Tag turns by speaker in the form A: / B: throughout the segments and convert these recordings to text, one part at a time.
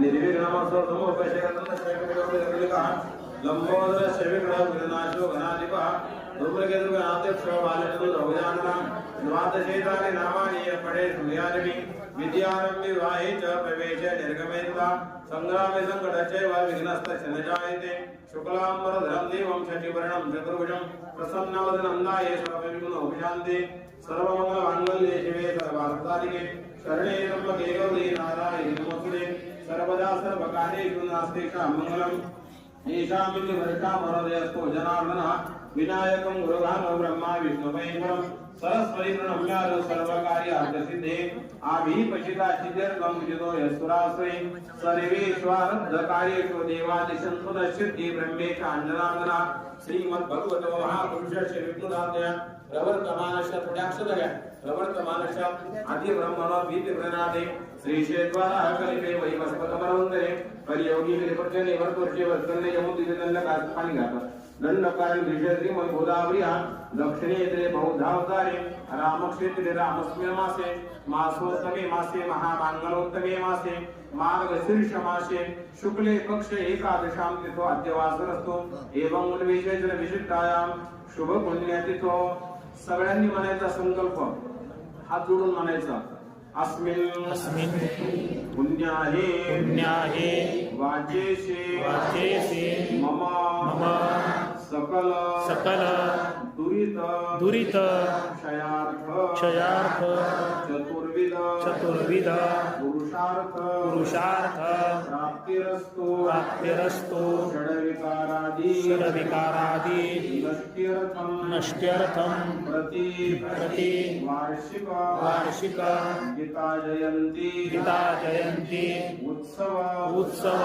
A: నిర్విఘ్నమసోపశేఖ లంబోదర శవిఘ్న గురునాశో ఘనాధిప దుర్గదుర్గ ఆతిష్టో బాలకుడు రఘుజాననం ద్వాదశేతాని నామాని ఏర్పడే సూర్యారవి విద్యారంభి వాహి చ ప్రవేశ నిర్గమేత్వ సంగ్రామే సంకటచైవ విఘ్నస్త శనజాయతే శుక్లాంబర ధరం దేవం చతుర్భుజం ప్రసన్నవదనందాయ సర్వవిఘ్నో ఉపశాంతి సర్వమంగళ మాంగళ్యే శివే సర్వార్థానికే శరణే త్రయంబకే గౌరీ నమస్తే సర్వదా సర్వకార్యేషు నాస్తి మంగళం. येषाम् इति भरतामरोदयस्थो जनार्दनः विनायकम् गुरुभानो ब्रह्मा विष्णु सरस्वती प्रणम्याद सर्वकार्य सिद्धे आभि पशिता चिदर्गम जितो यस्तुराश्रय सर्वेश्वारब्ध कार्येषु देवादिसन्मुद सिद्धि ब्रह्मे काञ्जनान्दना श्रीमद् भगवतो महापुरुष श्री विष्णुदात्य प्रवर्तमानश पुण्याक्षदय। प्रवर्तमानश आदि ब्रह्मणो भीति प्रणादे श्रीशेद्वारा कलिपे वै वसपतमरवन्दरे परियोगी विपर्जने वर्तुर्जे वर्तन्ने यमुदिदनल्ल कास्मानि गातः। दंडकारण विषय श्रीमद गोदावरी दक्षिणे इतरे बौद्धावतारे रामक्षेत्रे रामस्मे मासे मासोत्तमे मासे महामांगलोत्तमे मासे मार्गशीर्ष मासे शुक्ले पक्ष एकादशाम तिथो अद्यवासरस्तो एवं उन्वेषेचन विशिष्टायाम शुभ पुण्यतिथो सगळ्यांनी म्हणायचा संकल्प हात जोडून म्हणायचा अस्मिन पुण्याहे
B: पुण्याहे
A: वाचेशे
B: वाचेसे
A: मम
B: मम
A: सकल
B: सकल
A: दुरित क्षयार्थ चतुर्विध पुरुषार्थ प्राप्तिरस्तु षडविकारादि
B: षडविकारादि
A: नष्ट्यर्थं
B: नष्ट्यर्थं
A: प्रति वार्षिक
B: वार्षिक
A: गीता जयंती
B: गीता जयन्ती
A: उत्सव
B: उत्सव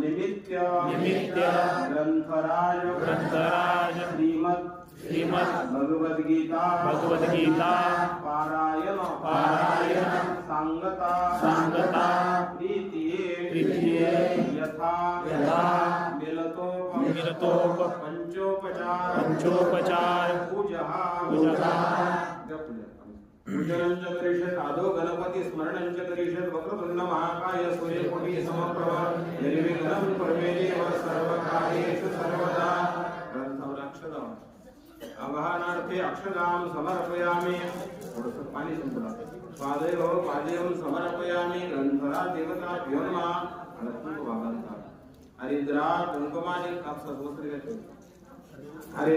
A: निमित्य
B: निमित्य
A: ग्रंथराज
B: ग्रंथराज
A: पारायण।
B: पारायण।
A: सांगता।
B: सांगता।
A: प्रीतिये।
B: प्रीतिये।
A: यथा। पंचोपचार।
B: पंचोपचार।
A: पूजः।
B: पूजः।
A: पूजनं करिष्यत् आदौ गणपति स्मरणं च करिष्यत् वक्रतुण्ड महाकाय सूर्यकोटि समप्रभ। निर्विघ्नं प्रमेदेव सर्वकार्येषु सर्वदा। అక్షగాలు సమర్పయామి. పానీ సంపద స్వాదేవ పాదేవం సమర్పయామి. గ్రంథరా దేవత వ్యోమ. హరిద్రా కుంకుమాన్ని కాస్త హరి